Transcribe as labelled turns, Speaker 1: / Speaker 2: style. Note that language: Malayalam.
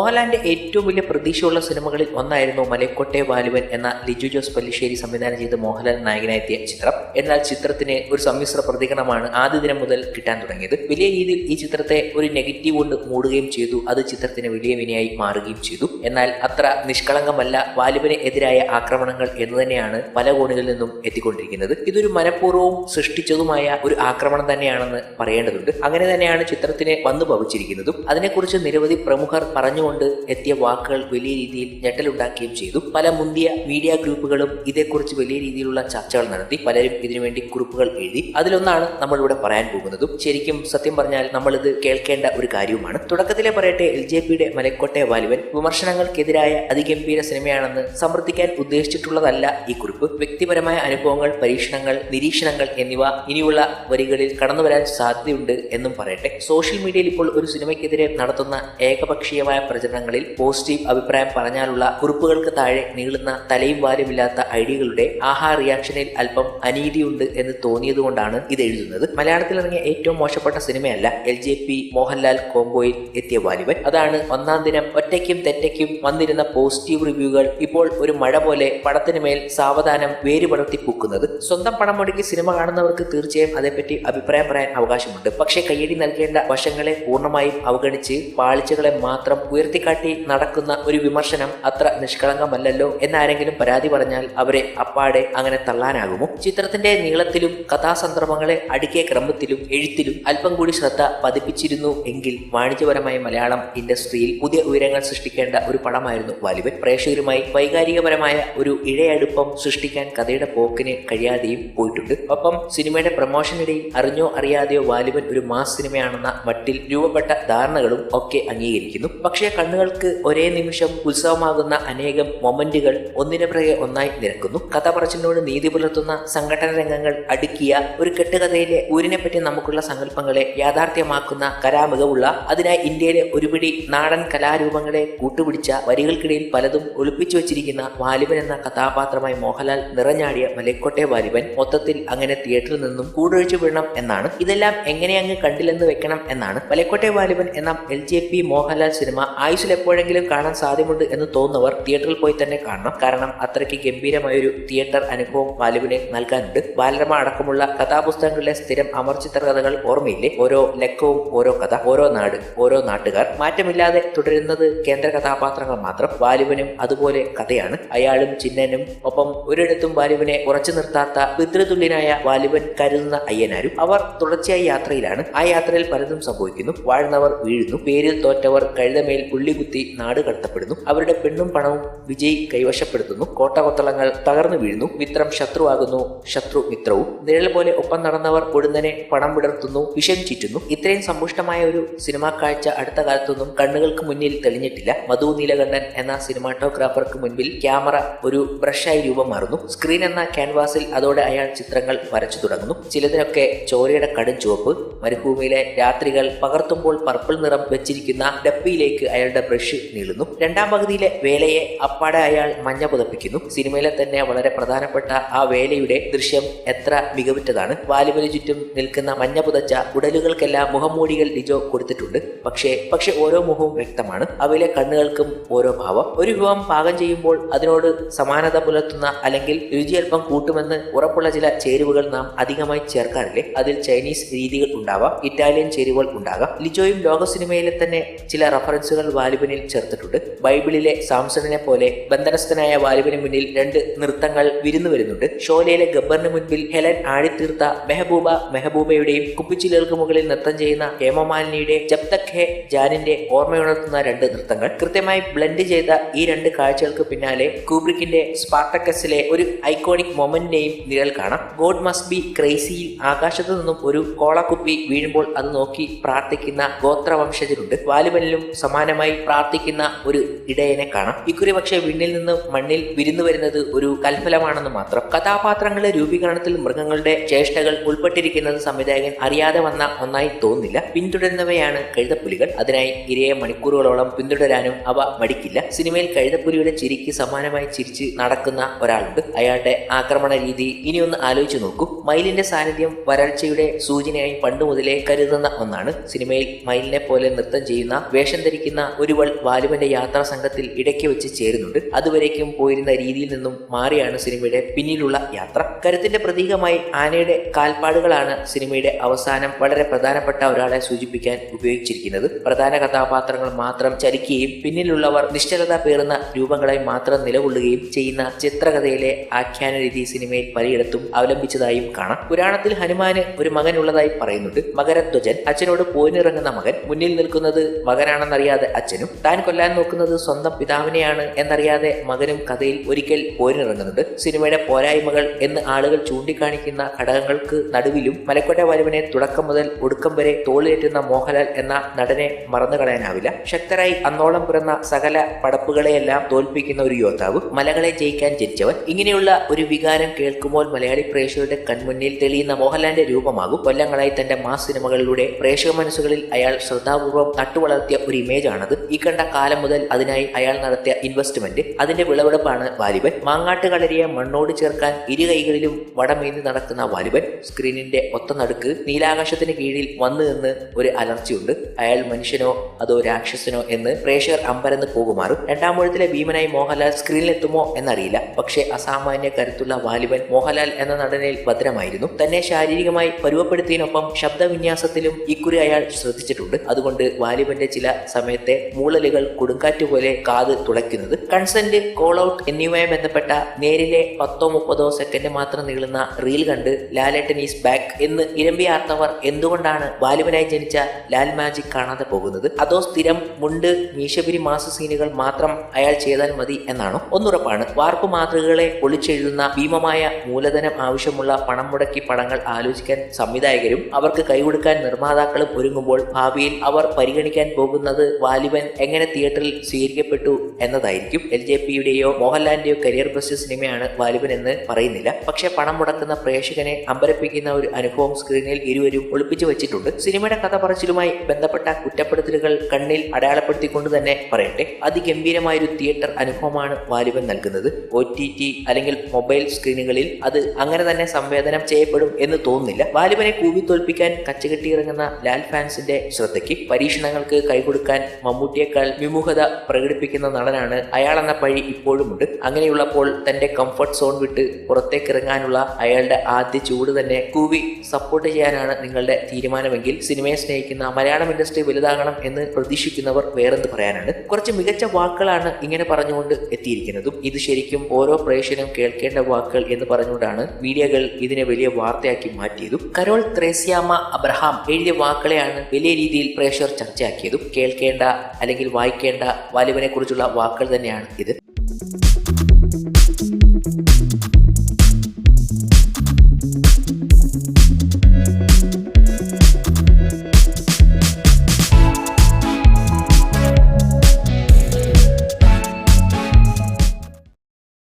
Speaker 1: മോഹൻലാലിന്റെ ഏറ്റവും വലിയ പ്രതീക്ഷയുള്ള സിനിമകളിൽ ഒന്നായിരുന്നു മലക്കോട്ടെ വാലുവൻ എന്ന ലിജു ജോസ് പല്ലിശ്ശേരി സംവിധാനം ചെയ്ത് മോഹൻലാൽ നായകനായെത്തിയ ചിത്രം. എന്നാൽ ചിത്രത്തിന് ഒരു സമ്മിശ്ര പ്രതികരണമാണ് ആദ്യ ദിനം മുതൽ കിട്ടാൻ തുടങ്ങിയത്. വലിയ രീതിയിൽ ഈ ചിത്രത്തെ ഒരു നെഗറ്റീവ് കൊണ്ട് മൂടുകയും ചെയ്തു. അത് ചിത്രത്തിന് വലിയ വിനയായി മാറുകയും ചെയ്തു. എന്നാൽ അത്ര നിഷ്കളങ്കമല്ല വാലുവിന് എതിരായ ആക്രമണങ്ങൾ എന്ന് തന്നെയാണ് പല കോണുകളിൽ നിന്നും എത്തിക്കൊണ്ടിരിക്കുന്നത്. ഇതൊരു മനഃപൂർവവും സൃഷ്ടിച്ചതുമായ ഒരു ആക്രമണം തന്നെയാണെന്ന് പറയേണ്ടതുണ്ട്. അങ്ങനെ തന്നെയാണ് ചിത്രത്തിന് വന്നു ഭവിച്ചിരിക്കുന്നതും അതിനെക്കുറിച്ച് നിരവധി പ്രമുഖർ പറഞ്ഞുകൊണ്ട് എത്തിയ വാക്കുകൾ വലിയ രീതിയിൽ ഞെട്ടലുണ്ടാക്കുകയും ചെയ്തു. പല മുന്തിയ മീഡിയ ഗ്രൂപ്പുകളും ഇതേക്കുറിച്ച് വലിയ രീതിയിലുള്ള ചർച്ചകൾ നടത്തി പലരും ഇതിനുവേണ്ടി കുറിപ്പുകൾ എഴുതി. അതിലൊന്നാണ് നമ്മൾ ഇവിടെ പറയാൻ പോകുന്നതും. ശരിക്കും സത്യം പറഞ്ഞാൽ നമ്മൾ ഇത് കേൾക്കേണ്ട ഒരു കാര്യവുമാണ്. തുടക്കത്തിലെ പറയട്ടെ എൽ ജെ പിയുടെ മലക്കോട്ടെ വാലുവൻ വിമർശനങ്ങൾക്കെതിരായ അതിഗംഭീര സിനിമയാണെന്ന് സമർത്ഥിക്കാൻ ഉദ്ദേശിച്ചിട്ടുള്ളതല്ല ഈ കുറിപ്പ്. വ്യക്തിപരമായ അനുഭവങ്ങൾ പരീക്ഷണങ്ങൾ നിരീക്ഷണങ്ങൾ എന്നിവ ഇനിയുള്ള വരികളിൽ കടന്നുവരാൻ സാധ്യതയുണ്ട് എന്നും പറയട്ടെ. സോഷ്യൽ മീഡിയയിൽ ഇപ്പോൾ ഒരു സിനിമയ്ക്കെതിരെ നടത്തുന്ന ഏകപക്ഷീയമായ പ്രചരണങ്ങളിൽ പോസിറ്റീവ് അഭിപ്രായം പറഞ്ഞാലുള്ള കുറിപ്പുകൾക്ക് താഴെ നീളുന്ന തലയും വാലുമില്ലാത്ത ഐഡിയകളുടെ ആഹാ റിയാക്ഷനിൽ അല്പം അനീതിയുണ്ട് എന്ന് തോന്നിയതുകൊണ്ടാണ് ഇത് എഴുതുന്നത്. മലയാളത്തിൽ ഇറങ്ങിയ ഏറ്റവും മോശപ്പെട്ട സിനിമയല്ല എൽ ജെ പി മോഹൻലാൽ കോംബോയിൽ എത്തിയ വാലിബൻ അതാണ് ഒന്നാം ദിനം ഒറ്റയ്ക്കും തെറ്റയ്ക്കും വന്നിരുന്ന പോസിറ്റീവ് റിവ്യൂകൾ ഇപ്പോൾ ഒരു മഴ പോലെ പടത്തിന് മേൽ സാവധാനം വേരുപടർത്തി പൂക്കുന്നത്. സ്വന്തം പണം മുടക്കി സിനിമ കാണുന്നവർക്ക് തീർച്ചയായും അതേപ്പറ്റി അഭിപ്രായം പറയാൻ അവകാശമുണ്ട്. പക്ഷേ കയ്യടി നൽകേണ്ട വശങ്ങളെ പൂർണമായും അവഗണിച്ച് പാളിച്ചകളെ മാത്രം ഉയർത്തിക്കാട്ടി നടക്കുന്ന ഒരു വിമർശനം അത്ര നിഷ്കളങ്കമല്ലല്ലോ എന്നാരെങ്കിലും പരാതി പറഞ്ഞാൽ അവരെ അപ്പാടെ അങ്ങനെ തള്ളാനാകുമോ? ചിത്രത്തിന്റെ നീളത്തിലും കഥാസന്ദർഭങ്ങളെ അടുക്കിയ ക്രമത്തിലും എഴുത്തിലും അല്പം കൂടി ശ്രദ്ധ പതിപ്പിച്ചിരുന്നു എങ്കിൽ വാണിജ്യപരമായ മലയാളം ഇൻഡസ്ട്രിയിൽ പുതിയ ഉയരങ്ങൾ സൃഷ്ടിക്കേണ്ട ഒരു പടമായിരുന്നു വാലിബൻ. പ്രേക്ഷകരുമായി വൈകാരികപരമായ ഒരു ഇഴയടുപ്പം സൃഷ്ടിക്കാൻ കഥയുടെ പോക്കിന് കഴിയാതെയും പോയിട്ടുണ്ട്. ഒപ്പം സിനിമയുടെ പ്രൊമോഷനിടയിൽ അറിഞ്ഞോ അറിയാതെയോ വാലിബൻ ഒരു മാസ് സിനിമയാണെന്ന മട്ടിൽ രൂപപ്പെട്ട ധാരണകളും ഒക്കെ അംഗീകരിക്കുന്നു. പക്ഷേ കണ്ണുകൾക്ക് ഒരേ നിമിഷം ഉത്സവമാകുന്ന അനേകം മൊമെന്റുകൾ ഒന്നിനു പിറകെ ഒന്നായി നിരക്കുന്നു. കഥ പറച്ചിലിനോട് നീതി പുലർത്തുന്ന സംഘടന രംഗങ്ങൾ അടുക്കിയ ഒരു കെട്ടുകഥയിലെ ഊരിനെ പറ്റി നമുക്കുള്ള സങ്കല്പങ്ങളെ യാഥാർത്ഥ്യമാക്കുന്ന കലാമികവുള്ള അതിനായി ഇന്ത്യയിലെ ഒരുപിടി നാടൻ കലാരൂപങ്ങളെ കൂട്ടുപിടിച്ച വരികൾക്കിടയിൽ പലതും ഒളിപ്പിച്ചു വെച്ചിരിക്കുന്ന വാലിബൻ എന്ന കഥാപാത്രമായി മോഹൻലാൽ നിറഞ്ഞാടിയ മലക്കോട്ടെ വാലിബൻ മൊത്തത്തിൽ അങ്ങനെ തിയേറ്ററിൽ നിന്നും കൂടൊഴിച്ചു വിടണം എന്നാണ്. ഇതെല്ലാം എങ്ങനെ അങ്ങ് കണ്ടില്ലെന്ന് വെക്കണം എന്നാണ്. മലക്കോട്ടെ വാലിബൻ എന്ന എൽ ജെ പി മോഹൻലാൽ സിനിമ ആയുസിൽ എപ്പോഴെങ്കിലും കാണാൻ സാധ്യമുണ്ട് എന്ന് തോന്നുന്നവർ തിയേറ്ററിൽ പോയി തന്നെ കാണണം. കാരണം അത്രയ്ക്ക് ഗംഭീരമായൊരു തിയേറ്റർ അനുഭവം ബാലുവിനെ നൽകാനുണ്ട്. ബാലരമ അടക്കമുള്ള കഥാപുസ്തകങ്ങളിലെ സ്ഥിരം അമർചിത്ര കഥകൾ ഓർമ്മയില്ലേ? ഓരോ ലക്കവും ഓരോ കഥ ഓരോ നാട് ഓരോ നാട്ടുകാർ. മാറ്റമില്ലാതെ തുടരുന്നത് കേന്ദ്ര കഥാപാത്രങ്ങൾ മാത്രം. ബാലുവിനും അതുപോലെ കഥയാണ്. അയാളും ചിന്നനും ഒപ്പം ഒരിടത്തും ബാലുവിനെ ഉറച്ചു നിർത്താത്ത പിതൃതുല്യനായ ബാലുവൻ കരുതുന്ന അയ്യനാരും അവർ തുടർച്ചയായ യാത്രയിലാണ്. ആ യാത്രയിൽ പലതും സംഭവിക്കുന്നു. വാഴുന്നവർ വീഴുന്നു. പേരിൽ തോറ്റവർ കഴുതമേൽ പുള്ളികുത്തി നാട് കടത്തപ്പെടുന്നു. അവരുടെ പെണ്ണും പണവും വിജയ് കൈവശപ്പെടുത്തുന്നു. കോട്ടകൊത്തളങ്ങൾ തകർന്നു വീഴുന്നു. മിത്രം ശത്രുവാകുന്നു. ശത്രു മിത്രവും. നിഴൽ പോലെ ഒപ്പം നടന്നവർ പൊടുന്നനെ പണം വിടർത്തുന്നു. വിഷം ചീറ്റുന്നു. ഇത്രയും സമ്പുഷ്ടമായ ഒരു സിനിമാ കാഴ്ച അടുത്ത കാലത്തൊന്നും കണ്ണുകൾക്ക് മുന്നിൽ തെളിഞ്ഞിട്ടില്ല. മധു നീലകണ്ഠൻ എന്ന സിനിമാറ്റോഗ്രാഫർക്ക് മുൻപിൽ ക്യാമറ ഒരു ബ്രഷായി രൂപം മാറുന്നു സ്ക്രീൻ എന്ന ക്യാൻവാസിൽ അതോടെ അയാൾ ചിത്രങ്ങൾ വരച്ചു തുടങ്ങുന്നു. ചിലതിനൊക്കെ ചോരയുടെ കടും ചുവപ്പ്. മരുഭൂമിയിലെ രാത്രികൾ പകർത്തുമ്പോൾ പർപ്പിൾ നിറം വെച്ചിരിക്കുന്ന ഡപ്പിയിലേക്ക് അയാളുടെ ബ്രഷ് നീളുന്നു. രണ്ടാം പകുതിയിലെ വേലയെ അപ്പാടെ അയാൾ മഞ്ഞ പുതപ്പിക്കുന്നു. സിനിമയിലെ തന്നെ വളരെ പ്രധാനപ്പെട്ട ആ വേലയുടെ ദൃശ്യം എത്ര മികവുറ്റതാണ്. വാലുവിന് ചുറ്റും നിൽക്കുന്ന മഞ്ഞ പുതച്ച ഉടലുകൾക്കെല്ലാം മുഖംമൂടികൾ ലിജോ കൊടുത്തിട്ടുണ്ട്. പക്ഷേ പക്ഷെ ഓരോ മുഖവും വ്യക്തമാണ്. അവയിലെ കണ്ണുകൾക്കും ഓരോ ഭാവം. ഒരു വിഭവം പാകം ചെയ്യുമ്പോൾ അതിനോട് സമാനത പുലർത്തുന്ന അല്ലെങ്കിൽ രുചി അല്പം കൂട്ടുമെന്ന് ഉറപ്പുള്ള ചില ചേരുവകൾ നാം അധികമായി ചേർക്കാറില്ലേ? അതിൽ ചൈനീസ് രീതികൾ ഉണ്ടാവാം ഇറ്റാലിയൻ ചേരുവകൾ ഉണ്ടാകാം. ലിജോയും ലോക സിനിമയിലെ തന്നെ ചില റഫറൻസുകൾ വാലിബനിൽ ചേർത്തിട്ടുണ്ട്. ബൈബിളിലെ സാംസണിനെ പോലെ ബന്ധനസ്ഥനായ വാലിബന് മുന്നിൽ രണ്ട് നൃത്തങ്ങൾ വിരുന്നു വരുന്നുണ്ട്. ഷോലയിലെ ഗബ്ബറിന് മുൻപിൽ ഹെലൻ ആടിത്തീർത്ത മെഹബൂബ മെഹബൂബയുടെയും കുപ്പിച്ചിലുകൾക്ക് മുകളിൽ നൃത്തം ചെയ്യുന്ന ഹേമമാലിനിയുടെ ജപ്തഖെ ജാനിന്റെ ഓർമ്മയുണർത്തുന്ന രണ്ട് നൃത്തങ്ങൾ. കൃത്യമായി ബ്ലെൻഡ് ചെയ്ത ഈ രണ്ട് കാഴ്ചകൾക്ക് പിന്നാലെ കൂബ്രിക്കിന്റെ സ്പാർട്ടക്കസിലെ ഒരു ഐക്കോണിക് മൊമെന്റിനെയും നിഴൽ കാണാം. ഗോഡ് മസ്റ്റ് ബി ക്രൈസിയിൽ ആകാശത്തു നിന്നും ഒരു കോളക്കുപ്പി വീഴുമ്പോൾ അത് നോക്കി പ്രാർത്ഥിക്കുന്ന ഗോത്രവംശജരുണ്ട്. വാലിബനിലും സമാനമായി പ്രാർത്ഥിക്കുന്ന ഒരു ഇടയനെ കാണാം. ഇക്കുറി പക്ഷെ വിണ്ണിൽ നിന്ന് മണ്ണിൽ വിരുന്നു വരുന്നത് ഒരു കൽഫലമാണെന്ന് മാത്രം. കഥാപാത്രങ്ങളുടെ രൂപീകരണത്തിൽ മൃഗങ്ങളുടെ ചേഷ്ടകൾ ഉൾപ്പെട്ടിരിക്കുന്നത് സംവിധായകൻ അറിയാതെ വന്ന ഒന്നായി തോന്നില്ല പിന്തുടരുന്നവയാണ് കഴുതപ്പുലികൾ. അതിനായി ഇരയെ മണിക്കൂറുകളോളം പിന്തുടരാനും അവ മടിക്കില്ല. സിനിമയിൽ കഴുതപ്പുലിയുടെ ചിരിക്ക് സമാനമായി ചിരിച്ച് നടക്കുന്ന ഒരാളുണ്ട്. അയാളുടെ ആക്രമണ രീതി ഇനിയൊന്ന് ആലോചിച്ചു നോക്കൂ. മയിലിന്റെ സാന്നിധ്യം വരൾച്ചയുടെ സൂചനയായി പണ്ട് മുതലേ കരുതുന്ന ഒന്നാണ്. സിനിമയിൽ മയിലിനെ പോലെ നൃത്തം ചെയ്യുന്ന വേഷം ധരിക്കുന്ന ഒരുവൾ വാലുവന്റെ യാത്രാ സംഘത്തിൽ ഇടയ്ക്ക് വെച്ച് ചേരുന്നുണ്ട്. അതുവരേക്കും പോയിരുന്ന രീതിയിൽ നിന്നും മാറിയാണ് സിനിമയുടെ പിന്നിലുള്ള യാത്ര. കരുത്തിന്റെ പ്രതീകമായി ആനയുടെ കാൽപ്പാടുകളാണ് സിനിമയുടെ അവസാനം വളരെ പ്രധാനപ്പെട്ട ഒരാളെ സൂചിപ്പിക്കാൻ ഉപയോഗിച്ചിരിക്കുന്നത്. പ്രധാന കഥാപാത്രങ്ങൾ മാത്രം ചലിക്കുകയും പിന്നിലുള്ളവർ നിശ്ചലത പേറുന്ന രൂപങ്ങളായി മാത്രം നിലകൊള്ളുകയും ചെയ്യുന്ന ചിത്രകഥയിലെ ആഖ്യാന രീതി സിനിമയിൽ പലയിടത്തും അവലംബിച്ചതായും കാണാം. പുരാണത്തിൽ ഹനുമാന് ഒരു മകനുള്ളതായി പറയുന്നുണ്ട്. മകരധ്വജൻ. അച്ഛനോട് പോയിനിറങ്ങുന്ന മകൻ. മുന്നിൽ നിൽക്കുന്നത് മകനാണെന്നറിയാതെ അച്ഛനും. താൻ കൊല്ലാൻ നോക്കുന്നത് സ്വന്തം പിതാവിനെയാണ് എന്നറിയാതെ മകനും കഥയിൽ ഒരിക്കൽ പോരിനിറങ്ങുന്നുണ്ട്. സിനിമയുടെ പോരായ്മകൾ എന്ന് ആളുകൾ ചൂണ്ടിക്കാണിക്കുന്ന ഘടകങ്ങൾക്ക് നടുവിലും മലക്കോട്ടെ വരവിനെ തുടക്കം മുതൽ ഒടുക്കം വരെ തോളിലേറ്റുന്ന മോഹൻലാൽ എന്ന നടനെ മറന്നു കളയാനാവില്ല ശക്തരായി അന്നോളം പിറന്ന സകല പടപ്പുകളെയെല്ലാം തോൽപ്പിക്കുന്ന ഒരു യോദ്ധാവ് മലകളെ ജയിക്കാൻ ജനിച്ചവൻ. ഇങ്ങനെയുള്ള ഒരു വികാരം കേൾക്കുമ്പോൾ മലയാളി പ്രേക്ഷകരുടെ കൺമുന്നിൽ തെളിയുന്ന മോഹൻലാലിന്റെ രൂപമാകും. കൊല്ലങ്ങളായി തന്റെ മാസ് സിനിമകളിലൂടെ പ്രേക്ഷക മനസ്സുകളിൽ അയാൾ ശ്രദ്ധാപൂർവം നട്ടുവളർത്തിയ ഒരു ഇമേജ് ആണത് ഈ കണ്ട കാലം മുതൽ അതിനായി അയാൾ നടത്തിയ ഇൻവെസ്റ്റ്മെന്റ് അതിന്റെ വിളവെടുപ്പാണ് വാലിബൻ. മാങ്ങാട്ട് കളരിയെ മണ്ണോട് ചേർക്കാൻ ഇരു കൈകളിലും വടമേന്തി നടക്കുന്ന വാലിബൻ സ്ക്രീനിന്റെ ഒത്ത നടുക്ക് നീലാകാശത്തിന് കീഴിൽ വന്നു നിന്ന് ഒരു അലർച്ചയുണ്ട്. അയാൾ മനുഷ്യനോ അതോ രാക്ഷസനോ എന്ന് പ്രേക്ഷകർ അമ്പരന്ന് പോകുമാറും. രണ്ടാം മൂഴത്തിലെ ഭീമനായി മോഹൻലാൽ സ്ക്രീനിലെത്തുമോ എന്നറിയില്ല. പക്ഷേ അസാമാന്യ കരുത്തുള്ള വാലിബൻ മോഹൻലാൽ എന്ന നടനിൽ ഭദ്രമായിരുന്നു. തന്നെ ശാരീരികമായി പരുവപ്പെടുത്തിയതിനൊപ്പം ശബ്ദവിന്യാസത്തിലും ഇക്കുറി അയാൾ ശ്രദ്ധിച്ചിട്ടുണ്ട്. അതുകൊണ്ട് വാലിബന്റെ ചില സമയത്തെ മൂളലുകൾ കൊടുങ്കാറ്റ് പോലെ കാത് തുളയ്ക്കുന്നത്. കൺസെന്റ് കോൾ ഔട്ട് എന്നിവയുമായി ബന്ധപ്പെട്ട നേരിലെ പത്തോ മുപ്പതോ സെക്കൻഡ് മാത്രം നീളുന്ന റീൽ കണ്ട് ലാലേട്ടൻ ഈസ് ബാക്ക് എന്ന് ഇരമ്പിയാർത്തവർ എന്തുകൊണ്ടാണ് ബാലുവനായി ജനിച്ച ലാൽ മാജിക് കാണാതെ പോകുന്നത്? അതോ സ്ഥിരം മുണ്ട് മീശപിരി മാസ സീനുകൾ മാത്രം അയാൾ ചെയ്താൽ മതി എന്നാണോ? ഒന്നുറപ്പാണ്. വാർപ്പ് മാതൃകകളെ ഒളിച്ചെഴുതുന്ന ഭീമമായ മൂലധനം ആവശ്യമുള്ള പണം മുടക്കി പടങ്ങൾ ആലോചിക്കാൻ സംവിധായകരും അവർക്ക് കൈകൊടുക്കാൻ നിർമ്മാതാക്കളും ഒരുങ്ങുമ്പോൾ ഭാവിയിൽ അവർ പരിഗണിക്കാൻ പോകുന്നത് വാലിബൻ എങ്ങനെ തിയേറ്ററിൽ സ്വീകരിക്കപ്പെട്ടു എന്നതായിരിക്കും എൽ ജെ പിയുടെയോ മോഹൻലാലിന്റെയോ കരിയർ ബെസ്റ്റ് സിനിമയാണ് വാലിബൻ എന്ന് പറയുന്നില്ല. പക്ഷെ പണം മുടക്കുന്ന പ്രേക്ഷകനെ അമ്പരപ്പിക്കുന്ന ഒരു അനുഭവം സ്ക്രീനിൽ ഇരുവരും ഒളിപ്പിച്ചു വെച്ചിട്ടുണ്ട്. സിനിമയുടെ കഥ പറച്ചിലുമായി ബന്ധപ്പെട്ട കുറ്റപ്പെടുത്തലുകൾ കണ്ണിൽ അടയാളപ്പെടുത്തിക്കൊണ്ട് തന്നെ പറയട്ടെ അതിഗംഭീരമായൊരു തിയേറ്റർ അനുഭവമാണ് വാലിബൻ നൽകുന്നത്. ഒ ടി ടി അല്ലെങ്കിൽ മൊബൈൽ സ്ക്രീനുകളിൽ അത് അങ്ങനെ തന്നെ സംവേദനം ചെയ്യപ്പെടും എന്ന് തോന്നുന്നില്ല. വാലിബനെ കൂവി തോൽപ്പിക്കാൻ കച്ചകെട്ടിയിറങ്ങുന്ന ലാൽ ഫാൻസിന്റെ ശ്രദ്ധയ്ക്ക് പരീക്ഷണങ്ങൾക്ക് കൈകൊടുക്കാൻ മമ്മൂട്ടിയേക്കാൾ വിമുഖത പ്രകടിപ്പിക്കുന്ന നടനാണ് അയാൾ അയാളെന്ന പഴി ഇപ്പോഴുമുണ്ട്. അങ്ങനെയുള്ളപ്പോൾ തന്റെ കംഫർട്ട് സോൺ വിട്ട് പുറത്തേക്ക് ഇറങ്ങാനുള്ള അയാളുടെ ആദ്യ ചൂട് തന്നെ കൂവി സപ്പോർട്ട് ചെയ്യാനാണ് നിങ്ങളുടെ തീരുമാനമെങ്കിൽ സിനിമയെ സ്നേഹിക്കുന്ന മലയാളം ഇൻഡസ്ട്രി വലുതാകണം എന്ന് പ്രതീക്ഷിക്കുന്നവർ വേറെന്ത് പറയാനാണ്? കുറച്ച് മികച്ച വാക്കുകളാണ് ഇങ്ങനെ പറഞ്ഞുകൊണ്ട് എത്തിയിരിക്കുന്നതും. ഇത് ശരിക്കും ഓരോ പ്രേക്ഷകനും കേൾക്കേണ്ട വാക്കുകൾ എന്ന് പറഞ്ഞുകൊണ്ടാണ് മീഡിയകൾ ഇതിനെ വലിയ വാർത്തയാക്കി മാറ്റിയതും. കരോൾ ത്രേസ്യാമ അബ്രഹാം എഴുതിയ വാക്കുകളെയാണ് വലിയ രീതിയിൽ പ്രേക്ഷകർ ചർച്ചയാക്കിയതും. കേൾക്കേണ്ട അല്ലെങ്കിൽ വായിക്കേണ്ട വാലിബനെ കുറിച്ചുള്ള വാക്കുകൾ തന്നെയാണ് ഇത്.